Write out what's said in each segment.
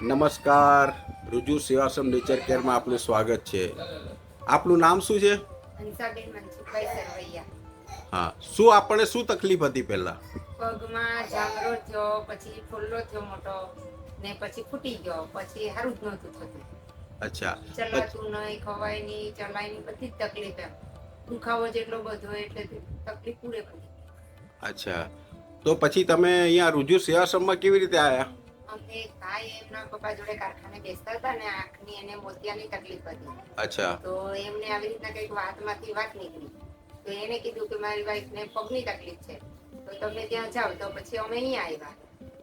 નમસ્કાર. રુજુ સેવાશ્રમ નેચર કેરમાં આપનું સ્વાગત છે. આપનું નામ શું છે? હા શું આપણને શું તકલીફ હતી પહેલા? પગમાં જામરો થયો પછી ફૂલ્લો થયો મોટો ને પછી ફૂટી ગયો પછી સારું જ નહોતું થતું. અચ્છા. ચલાતું નહીં ખવાય નહીં ચલાય નહીં બધી જ તકલીફ એમ. દુખાવો જેટલો બધો એટલે તકલીફ પૂરેપૂરી અચ્છા. તો પછી તમે અહીંયા રુજુ સેવાશ્રમમાં કેવી રીતે આવ્યા અમને ભાઈ એમના પપ્પા જોડે કારખાને બેસતા હતા ને આંખની એને મોતિયાની તકલીફ હતી. અચ્છા. તો એમને આવી રીતના કંઈક વાતમાંથી વાત નીકળી. તો એને કીધું કે મારી વાઈફને પગની તકલીફ છે. તો તમે ત્યાં જાઓ તો પછી અમે અહીં આવ્યા.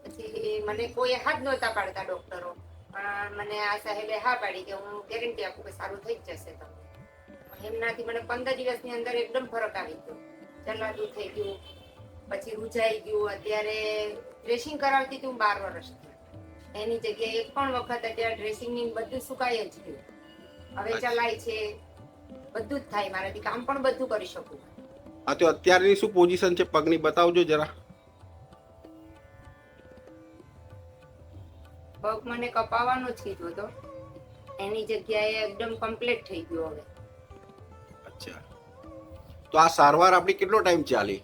પછી મને કોઈ હાથ નહોતા પાડતા ડોક્ટરો. પણ મને આ સાહેબે હા પાડી કે હું ગેરંટી આપું કે સારું થઈ જ જશે તમને એમનાથી મને પંદર દિવસની અંદર એકદમ ફરક આવી ગયો. ચલાતું થઈ ગયું પછી રૂજાઈ ગયું. અત્યારે ડ્રેસિંગ કરાવતી હતી હું બાર વર્ષથી. એની જગ્યાએ એક પણ વખત અત્યારે ડ્રેસિંગ બધું સુકાય જ ગયું. હવે ચલાય છે. બધું જ થાય મારાથી. કામ પણ બધું કરી શકું. હા તો અત્યારની શું પોઝિશન છે? પગની બતાવજો જરા. પગ મને કપાવવાનો જ કીધો હતો. એની જગ્યાએ એકદમ કમ્પ્લીટ થઈ ગયો હવે. અચ્છા. તો આ સારવાર આપણી કેટલો ટાઈમ ચાલી?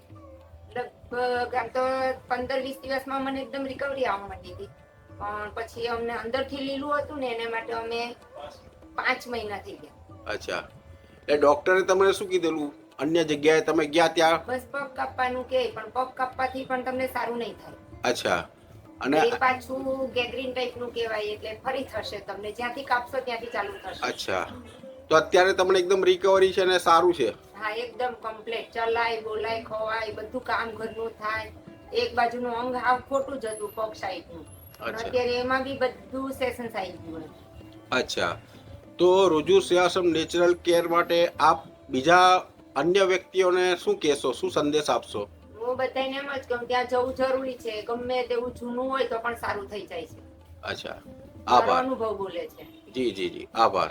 લગભગ આમ તો પંદર વીસ દિવસમાં મને એકદમ રિકવરી આવવા માંડી હતી. પણ પછી અમને અંદરથી લીલું હતું ને એના માટે અમે પાંચ મહિના થઈ ગયા. અચ્છા. એટલે ડોક્ટરે તમને શું કીધેલું? અન્ય જગ્યાએ તમે ગયા ત્યાં? બસ પગ કાપવાનું કે પણ પગ કાપવાથી પણ તમને સારું નહીં થાય. અચ્છા. અને એ પાછું ગેગ્રીન ટાઈપનું કહેવાય એટલે ફરી થશે તમને. જ્યાંથી કાપશો ત્યાંથી ચાલુ થશે. અચ્છા. તો અત્યારે તમને એકદમ રિકવરી છે અને સારું છે? હા એકદમ કમ્પ્લીટ ચલાય બોલાય ખવાય બધું કામ ઘરનું થાય. એક બાજુનું અંગ આ ખોટું જ હતું પગ સાઈડનું અત્યારે એમાં બી બધું સેશન આવી ગયું અચ્છા. તો રુજુ શ્રેયાસમ નેચરલ કેર માટે આપ બીજા અન્ય વ્યક્તિઓને શું કહેશો? શું સંદેશ આપશો? હું બધાને એમ જ કહું ત્યાં જવું જરૂરી છે. ગમે તેવું જૂનું હોય તો પણ સારું થઈ જાય છે. અચ્છા. આભાર. અનુભવ બોલે છે. જી જી જી. આભાર.